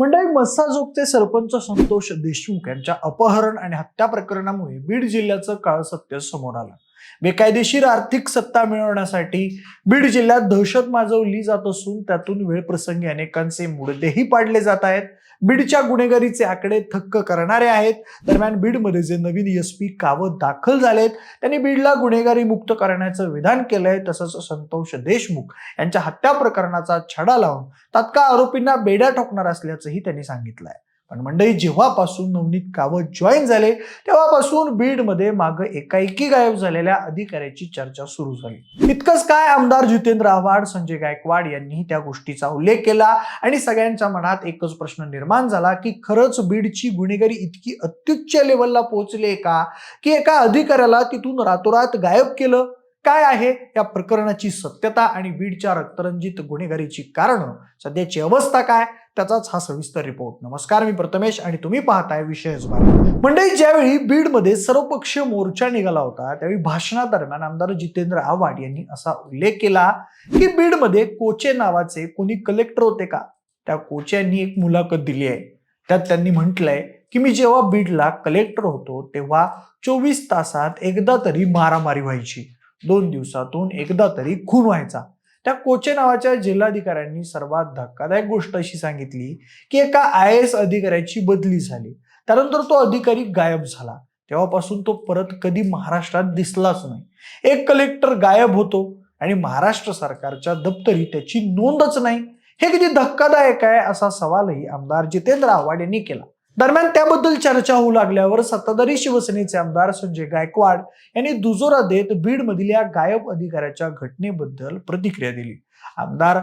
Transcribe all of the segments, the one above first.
मंडळी मस्साजोगचे सरपंच संतोष देशमुख यांच्या अपहरण आणि हत्या प्रकरणामुळे बीड जिल्ह्याचं काळ सत्य समोर आलं. बेकायदेशीर आर्थिक सत्ता मिळवण्यासाठी बीड जिल्ह्यात दहशत माजवली जात असून त्यातून वेळप्रसंगी अनेकांचे मुडदेही पाडले जात आहेत. बीडच्या गुन्हेगारीचे आकडे थक्क करणारे आहेत. दरम्यान बीडमध्ये जे नवीन एस पी कावत दाखल झालेत त्यांनी बीडला गुन्हेगारी मुक्त करण्याचं विधान केलंय तसंच संतोष देशमुख यांच्या हत्या प्रकरणाचा छडा लावून तात्काळ आरोपींना बेड्या ठोकणार असल्याचंही त्यांनी सांगितलंय. पण मंडळी जेव्हापासून नवनीत कावत जॉईन झाले तेव्हापासून बीडमध्ये मागं एकाएकी गायब झालेल्या अधिकाऱ्याची चर्चा सुरू झाली. इतकंच काय आमदार जितेंद्र आव्हाड संजय गायकवाड यांनीही त्या गोष्टीचा उल्लेख केला आणि सगळ्यांच्या मनात एकच प्रश्न निर्माण झाला की खरंच बीडची गुन्हेगारी इतकी अत्युच्च लेवलला पोहोचली का? की एका अधिकाऱ्याला तिथून रातोरात गायब केलं? काय आहे या प्रकरणाची सत्यता आणि बीडच्या रक्तरंजित गुन्हेगारीची कारणं? सध्याची अवस्था काय? त्याचाच हा सविस्तर रिपोर्ट नमस्कार मी प्रथमेश आणि तुम्ही पाहताय विषय मंडळी म्हणजे ज्यावेळी बीडमध्ये सर्वपक्षीय मोर्चा निघाला होता त्यावेळी भाषणादरम्यान आमदार जितेंद्र आव्हाड यांनी असा उल्लेख केला की बीडमध्ये कोचे नावाचे कोणी कलेक्टर होते का? त्या कोचे यांनी एक मुलाखत दिली आहे. त्यात त्यांनी म्हटलंय की मी जेव्हा बीडला कलेक्टर होतो तेव्हा चोवीस तासात एकदा तरी मारामारी व्हायची. दोन दिवसातून एकदा तरी खून व्हायचा. त्या कोचे नावाच्या जिल्हाधिकाऱ्यांनी सर्वात धक्कादायक गोष्ट अशी सांगितली की एका आय एस अधिकाऱ्याची बदली झाली. त्यानंतर तो अधिकारी गायब झाला. तेव्हापासून तो परत कधी महाराष्ट्रात दिसलाच नाही. एक कलेक्टर गायब होतो आणि महाराष्ट्र सरकारच्या दप्तरी त्याची नोंदच नाही. हे किती धक्कादायक आहे असा सवालही आमदार जितेंद्र आव्हाड यांनी केला. दरम्यान त्याबद्दल चर्चा होऊ लागल्यावर सत्ताधारी शिवसेनेचे आमदार संजय गायकवाड यांनी दुजोरा देत बीडमधील या गायब अधिकाऱ्याच्या घटनेबद्दल प्रतिक्रिया दिली. आमदार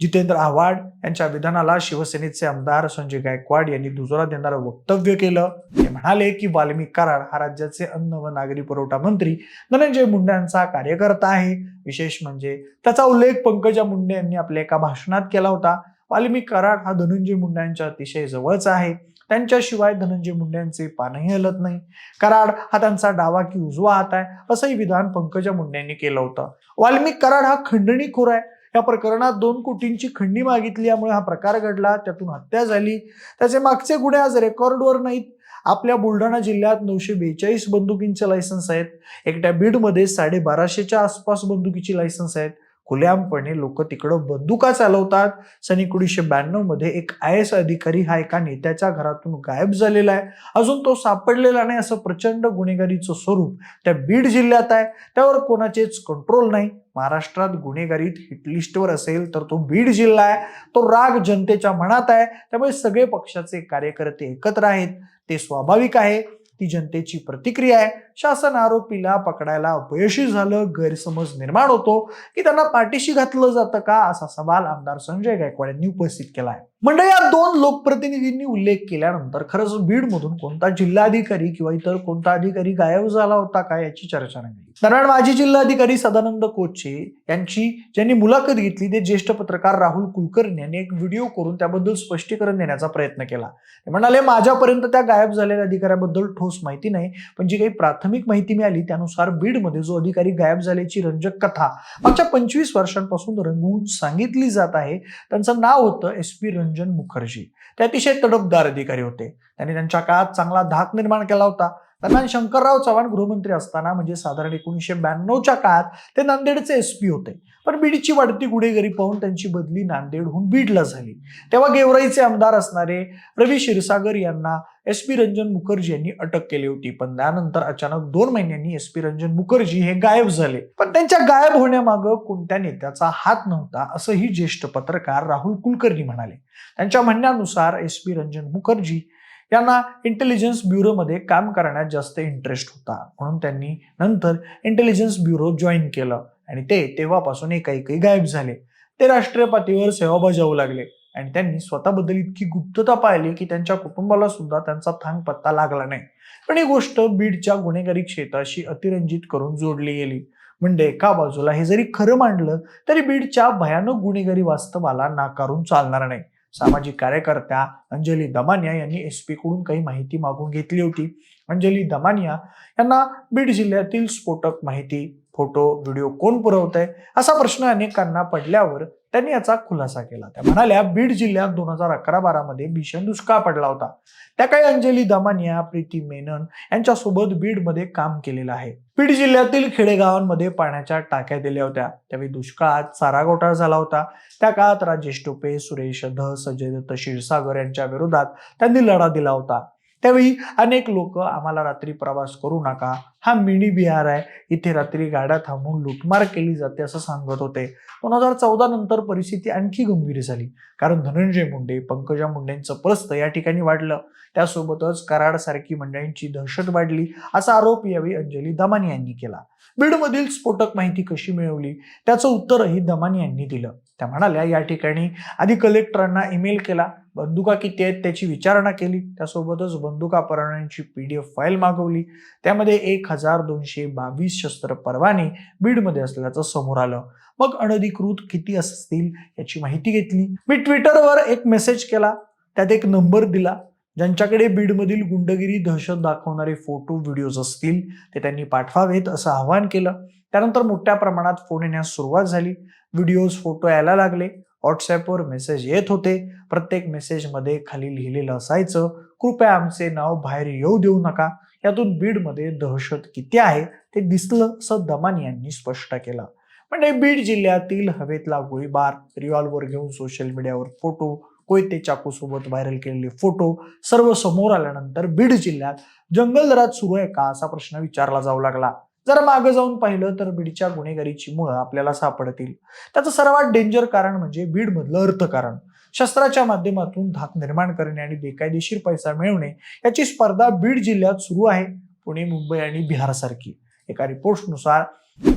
जितेंद्र आव्हाड यांच्या विधानाला शिवसेनेचे आमदार संजय गायकवाड यांनी दुजोरा देणारं वक्तव्य केलं. ते म्हणाले की वाल्मिक कराड हा राज्याचे अन्न व नागरी पुरवठा मंत्री धनंजय मुंडे यांचा कार्यकर्ता आहे. विशेष म्हणजे त्याचा उल्लेख पंकजा मुंडे यांनी आपल्या एका भाषणात केला होता. वाल्मिक कराड हा धनंजय मुंडे यांच्या अतिशय जवळचा आहे. त्यांच्याशिवाय धनंजय मुंडेंचे पानही हलत नाही. कराड हा त्यांचा डावा की उजवा हात आहे असंही विधान पंकजा मुंडेंनी केलं होतं. वाल्मिक कराड हा खंडणीखोर आहे. या प्रकरणात दोन कोटींची खंडी मागितली यामुळे हा प्रकार घडला. त्यातून हत्या झाली. त्याचे मागचे गुन्हे आज रेकॉर्डवर नाहीत. आपल्या बुलढाणा जिल्ह्यात नऊशे बेचाळीस बंदुकींचे लायसन्स आहेत. एकट्या बीडमध्ये साडेबाराशेच्या आसपास बंदुकीची लायसन्स आहेत. खुल्यामपणे लोक तिकडं बंदुका चालवतात. सन एकोणीसशे ब्याण्णवमध्ये एक आय एस अधिकारी हा एका नेत्याच्या घरातून गायब झालेला आहे. अजून तो सापडलेला नाही असं प्रचंड गुन्हेगारीचं स्वरूप त्या बीड जिल्ह्यात आहे. त्यावर कोणाचेच कंट्रोल नाही. महाराष्ट्रात गुन्हेगारीत हिटलिस्टवर असेल तर तो बीड जिल्हा आहे. तो राग जनतेच्या मनात आहे. त्यामुळे सगळे पक्षाचे कार्यकर्ते एकत्र आहेत. ते स्वाभाविक आहे. ती जनतेची प्रतिक्रिया आहे. शासन आरोपीला पकडायला अपयशी झालं गैरसमज निर्माण होतो. की त्यांना पाठीशी घातलं जातं का? असा सवाल आमदार संजय गायकवाड यांनी उपस्थित केला आहे म्हणजे या दोन लोकप्रतिनिधींनी उल्लेख केल्यानंतर खरंच बीडमधून कोणता जिल्हाधिकारी किंवा इतर कोणता अधिकारी गायब झाला होता का याची चर्चा नाही दरम्यान माजी जिल्हाधिकारी सदानंद कोचे यांची ज्यांनी मुलाखत घेतली ते ज्येष्ठ पत्रकार राहुल कुलकर्णी यांनी एक व्हिडिओ करून त्याबद्दल स्पष्टीकरण देण्याचा प्रयत्न केला. ते म्हणाले माझ्यापर्यंत त्या गायब झालेल्या अधिकाऱ्याबद्दल ठोस माहिती नाही पण जी काही प्राथमिक माहिती मिळाली त्यानुसार बीडमध्ये जो अधिकारी गायब झाल्याची रंजक कथा मागच्या पंचवीस वर्षांपासून रंगवून सांगितली जात आहे. त्यांचं नाव होतं एस पी रंजन मुखर्जी. ते अतिशय तडफदार अधिकारी होते. त्यांनी त्यांच्या काळात चांगला धाक निर्माण केला होता. दरम्यान शंकरराव चव्हाण गृहमंत्री असताना म्हणजे साधारण एकोणीसशे ब्याण्णवच्या काळात ते नांदेडचे एस पी होते. पण बीडची वाढती गुन्हेगारी पाहून त्यांची बदली नांदेडहून बीडला झाली. तेव्हा गेवराईचे आमदार असणारे रवी क्षीरसागर यांना एस पी रंजन मुखर्जी यांनी अटक केली होती. पण त्यानंतर अचानक दोन महिन्यांनी एस पी रंजन मुखर्जी हे गायब झाले. पण त्यांच्या गायब होण्यामागं कोणत्या नेत्याचा हात नव्हता असंही ज्येष्ठ पत्रकार राहुल कुलकर्णी म्हणाले. त्यांच्या म्हणण्यानुसार एस पी रंजन मुखर्जी यांना इंटेलिजन्स ब्युरोमध्ये काम करण्यात जास्त इंटरेस्ट होता. म्हणून त्यांनी नंतर इंटेलिजन्स ब्युरो जॉईन केलं. आणि ते तेव्हापासून एकाएकी गायब झाले. ते राष्ट्रीय पातळीवर सेवा बजावू लागले. आणि त्यांनी स्वतःबद्दल इतकी गुप्तता पाहिली की त्यांच्या कुटुंबाला सुद्धा त्यांचा थांग पत्ता लागला नाही. पण ही गोष्ट बीडच्या गुन्हेगारी क्षेत्राशी अतिरंजित करून जोडली गेली. म्हणजे एका बाजूला हे जरी खरं मांडलं तरी बीडच्या भयानक गुन्हेगारी वास्तवाला नाकारून चालणार नाही. सामाजिक कार्यकर्त्या अंजली दमानिया यांनी एस पी कडून काही माहिती मागून घेतली होती. अंजली दमानिया यांना बीड जिल्ह्यातील स्फोटक माहिती फोटो व्हिडिओ कोण पुरवत आहे असा प्रश्न अनेकांना पडल्यावर त्यांनी याचा खुलासा केला. त्या म्हणाल्या बीड जिल्ह्यात दोन हजार अकरा बारा मध्ये भीषण दुष्काळ पडला होता. त्या काही अंजली दमानिया प्रीती मेनन यांच्यासोबत बीडमध्ये काम केलेलं आहे. बीड जिल्ह्यातील खेडेगावांमध्ये पाण्याच्या टाक्या दिल्या होत्या. त्यावेळी दुष्काळात चारा घोटाळा झाला होता. त्या काळात राजेश टोपे सुरेश ध संजय दत्त क्षीरसागर यांच्या विरोधात त्यांनी लढा दिला होता. त्यावेळी अनेक लोक आम्हाला रात्री प्रवास करू नका. हा मिनी बिहार आहे. इथे रात्री गाड्या थांबून लुटमार केली जाते असं सांगत होते. दोन हजार चौदा नंतर परिस्थिती आणखी गंभीर झाली. कारण धनंजय मुंडे पंकजा मुंडेंचं प्रस्त या ठिकाणी वाढलं. त्यासोबतच कराड सारखी मंडळींची दहशत वाढली असा आरोप यावेळी अंजली दमानी यांनी केला. बीडमधील स्फोटक माहिती कशी मिळवली? त्याचं उत्तरही दमानी यांनी दिलं. त्या म्हणाल्या या ठिकाणी आधी कलेक्टरांना ईमेल केला बंदुका किती आहेत त्याची विचारणा केली त्यासोबतच बंदुका परवान्यांची एफ फाईल मागवली. त्यामध्ये एक हजार दोनशे बावीस शस्त्र परवाने बीडमध्ये असल्याचं समोर आलं. मग अनधिकृत किती असतील याची माहिती घेतली. मी ट्विटरवर एक मेसेज केला त्यात एक नंबर दिला. ज्यांच्याकडे बीडमधील गुंडगिरी दहशत दाखवणारे फोटो व्हिडिओज असतील ते त्यांनी पाठवावेत असं आवाहन केलं. त्यानंतर मोठ्या प्रमाणात फोन येण्यास सुरुवात झाली. व्हिडिओज फोटो यायला लागले. व्हॉट्सॲपवर मेसेज येत होते. प्रत्येक मेसेजमध्ये खाली लिहिलेलं असायचं. कृपया आमचे नाव बाहेर येऊ देऊ नका. यातून बीडमध्ये दहशत किती आहे ते दिसलं असं दमान यांनी स्पष्ट केलं. म्हणजे बीड जिल्ह्यातील हवेतला गोळीबार रिव्हॉल्वर घेऊन सोशल मीडियावर फोटो कोयते चाकूसोबत व्हायरल केलेले फोटो सर्व समोर आल्यानंतर बीड जिल्ह्यात जंगलदरात सुरू आहे का असा प्रश्न विचारला जाऊ लागला. जर मागे जाऊन पाहिलं तर बीडच्या गुन्हेगारीची मुळं आपल्याला सापडतील. त्याचं सर्वात डेंजर कारण म्हणजे बीडमधलं अर्थकारण. शस्त्राच्या माध्यमातून धाक निर्माण करणे आणि बेकायदेशीर पैसा मिळवणे याची स्पर्धा बीड जिल्ह्यात सुरू आहे. पुणे मुंबई आणि बिहारसारखी. एका रिपोर्ट्सनुसार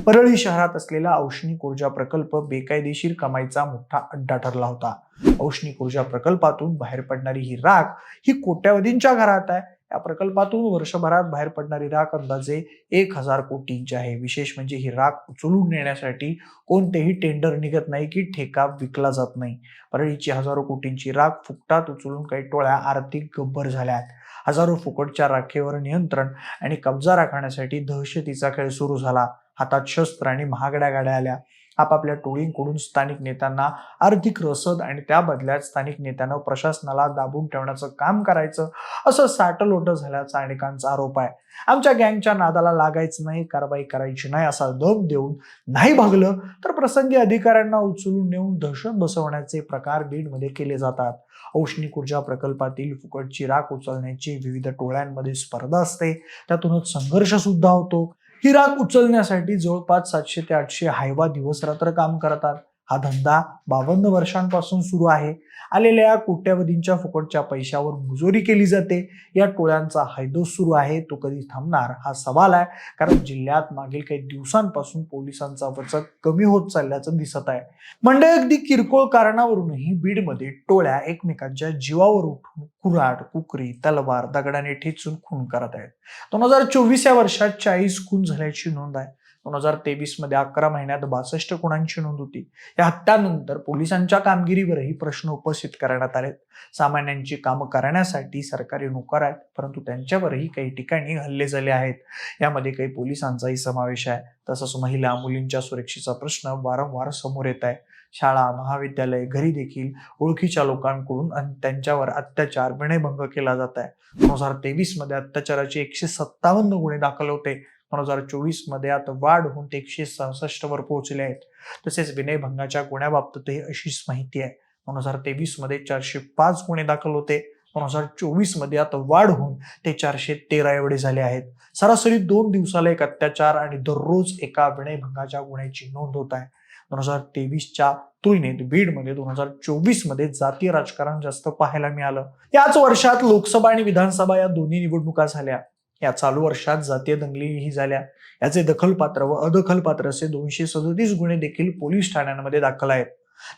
परळी शहरात असलेला औष्णिक ऊर्जा प्रकल्प बेकायदेशीर कमाईचा मोठा अड्डा ठरला होता. औष्णिक ऊर्जा प्रकल्पातून बाहेर पडणारी ही राख ही कोट्यावधींच्या घरात आहे. या प्रकल्पातून वर्षभरात बाहेर पडणारी राख अंदाजे एक हजार कोटींची आहे. विशेष म्हणजे ही राख उचलून नेण्यासाठी कोणतेही टेंडर निघत नाही की ठेका विकला जात नाही. परळीची हजारो कोटींची राख फुकटात उचलून काही टोळ्या आर्थिक गब्बर झाल्या आहेत हजारो फुकटच्या राखेवर नियंत्रण आणि कब्जा राखण्यासाठी दहशतीचा खेळ सुरू झाला. हातात शस्त्र आणि महागड्या गाड्या आल्या. आपापल्या टोळींकडून स्थानिक नेत्यांना आर्थिक रसद आणि त्या बदल्यात स्थानिक नेत्यांना प्रशासनाला दाबून ठेवण्याचं काम करायचं असं साटलोट झाल्याचा अनेकांचा आरोप आहे. आमच्या गँगच्या नादाला लागायचं नाही कारवाई करायची नाही असा दम देऊन नाही भागलं तर प्रसंगी अधिकाऱ्यांना उचलून नेऊन दहशत बसवण्याचे प्रकार बीडमध्ये केले जातात. औष्णिक ऊर्जा प्रकल्पातील फुकटची राख उचलण्याची विविध टोळ्यांमध्ये स्पर्धा असते त्यातूनच संघर्ष सुद्धा होतो. ही राख उचलण्यासाठी जवळपास सातशे ते आठशे हायवा दिवस रात्र काम करतात. हा धंदा बावन्न वर्षांपासून सुरू आहे. आलेल्या कोट्यावधींच्या फुकटच्या पैशावर मुजोरी केली जाते. या टोळ्यांचा हैदोस सुरू आहे. तो कधी थांबणार? हा सवाल आहे. कारण जिल्ह्यात मागील काही दिवसांपासून पोलिसांचा वचक कमी होत चालल्याचं दिसत आहे. म्हणजे अगदी किरकोळ कारणावरूनही बीडमध्ये टोळ्या एकमेकांच्या जीवावर उठून कुऱ्हाड कुकरी तलवार दगडाने ठेचून खून करत आहेत. दोन हजार चोवीस या वर्षात चाळीस खून झाल्याची नोंद आहे. दोन हजार तेवीसमध्ये अकरा महिन्यात बासष्ट गुणांची नोंद होती. या हत्यानंतर पोलिसांच्या कामगिरीवरही प्रश्न उपस्थित करण्यात आले सामान्यांची कामं करण्यासाठी सरकारी नोकर आहेत परंतु त्यांच्यावरही काही ठिकाणी हल्ले झाले आहेत. यामध्ये काही पोलिसांचाही समावेश आहे. तसंच महिला मुलींच्या सुरक्षेचा प्रश्न वारंवार समोर येत आहे. शाळा महाविद्यालय घरी देखील ओळखीच्या लोकांकडून अन त्यांच्यावर अत्याचार विनयभंग केला जात आहे. दोन हजार तेवीसमध्ये अत्याचाराचे एकशे सत्तावन्न गुन्हे दाखल होते. दोन हजार चोवीसमध्ये आता वाढ होऊन ते एकशे सहासष्ट वर पोहोचले आहेत. तसेच विनयभंगाच्या गुन्ह्याबाबतही अशीच माहिती आहे. दोन हजार तेवीसमध्ये चारशे पाच गुन्हे दाखल होते. दोन हजार चोवीसमध्ये आता वाढ होऊन ते चारशे तेरा एवढे झाले आहेत. सरासरी दोन दिवसाला एक अत्याचार आणि दररोज एका विनयभंगाच्या गुन्ह्याची नोंद होत आहे. दोन हजार तेवीसच्या तुलनेत बीडमध्ये दोन हजार चोवीसमध्ये जातीय राजकारण जास्त पाहायला मिळालं. याच वर्षात लोकसभा आणि विधानसभा या दोन्ही निवडणुका झाल्या. या चालू वर्षात जातीय दंगलीही झाल्या. याचे दखलपात्र व अदखलपात्र असे दोनशे सदतीस गुन्हे देखील पोलीस ठाण्यांमध्ये दाखल आहेत.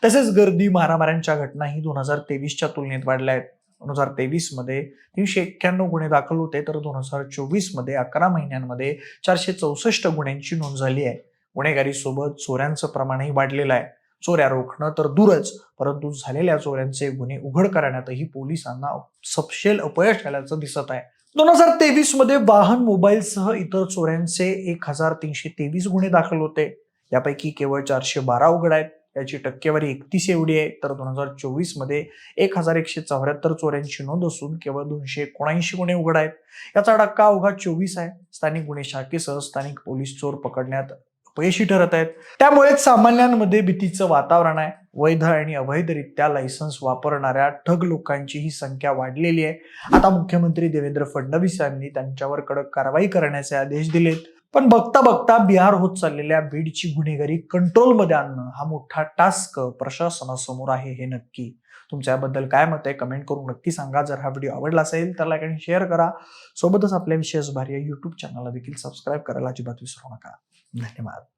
तसेच गर्दी मारामाऱ्यांच्या घटनाही दोन हजार तेवीसच्या तुलनेत वाढल्या आहेत. दोन हजार तेवीसमध्ये तीनशे एक्क्याण्णव गुन्हे दाखल होते तर दोन हजार चोवीसमध्ये अकरा महिन्यांमध्ये चारशे चौसष्ट गुन्ह्यांची नोंद झाली आहे. गुन्हेगारी सोबत चोऱ्यांचं प्रमाणही वाढलेलं आहे. चोऱ्या रोखणं तर दूरच परंतु झालेल्या चोऱ्यांचे गुन्हे उघड करण्यातही पोलिसांना सपशेल अपयश आल्याचं दिसत आहे. दोन हजार तेवीसमध्ये वाहन मोबाईलसह इतर चोऱ्यांचे एक हजार तीनशे तेवीस गुन्हे दाखल होते. यापैकी केवळ चारशे बारा उघड आहेत. याची टक्केवारी एकतीस एवढी आहे. तर दोन हजार चोवीसमध्ये एक हजार एकशे चौऱ्याहत्तर चोऱ्यांची नोंद असून केवळ दोनशे एकोणऐंशी गुन्हे उघड आहेत. याचा टक्का अवघा चोवीस आहे. स्थानिक गुन्हे शाखेसह स्थानिक पोलीस चोर पकडण्यात अपयशी ठरत आहेत. त्यामुळेच सामान्यांमध्ये भीतीचं वातावरण आहे. वैध आणि अवैधरित्या लायसन्स वापरणाऱ्या ठग लोकांची ही संख्या वाढलेली आहे. आता मुख्यमंत्री देवेंद्र फडणवीस यांनी त्यांच्यावर कडक कारवाई करण्याचे आदेश दिलेत. पण बघता बघता बिहार होत चाललेल्या बीडची गुन्हेगारी कंट्रोलमध्ये आणणं हा मोठा टास्क प्रशासनासमोर आहे हे नक्की. तुमच्या याबद्दल काय मत आहे कमेंट करून नक्की सांगा. जर हा व्हिडिओ आवडला असेल तर लाईक आणि शेअर करा. सोबतच आपल्या विशेष भारी युट्यूब चॅनलला देखील सबस्क्राईब करायला अजिबात विसरू नका. धन्यवाद.